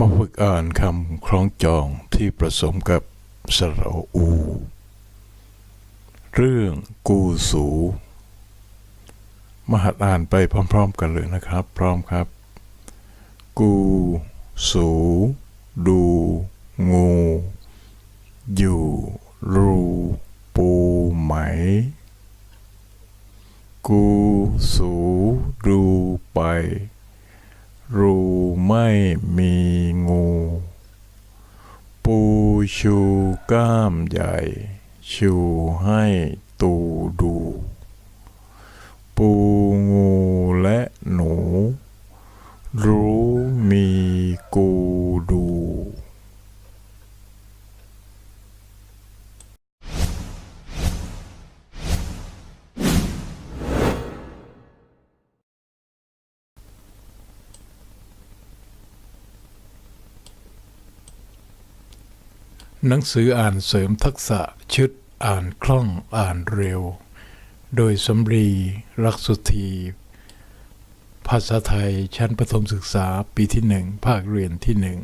มาฝึกอ่านคำคล้องจองที่ผสมกับสระอู เรื่องกูสูมาหัดอ่านไปพร้อม ๆ กันเลยนะครับ พร้อมครับ กู สู ดู งู อยู่ รู ปูไหม กู สู ดูไป รูไม่มีงู ปูชูก้ามใหญ่ ชูให้ตูดู ปู หนังสืออ่านเสริมทักษะชุดอ่านคล่องอ่านเร็ว โดยสมรีรักสุธีภาษาไทยชั้นประถมศึกษาปีที่หนึ่งภาคเรียนที่หนึ่ง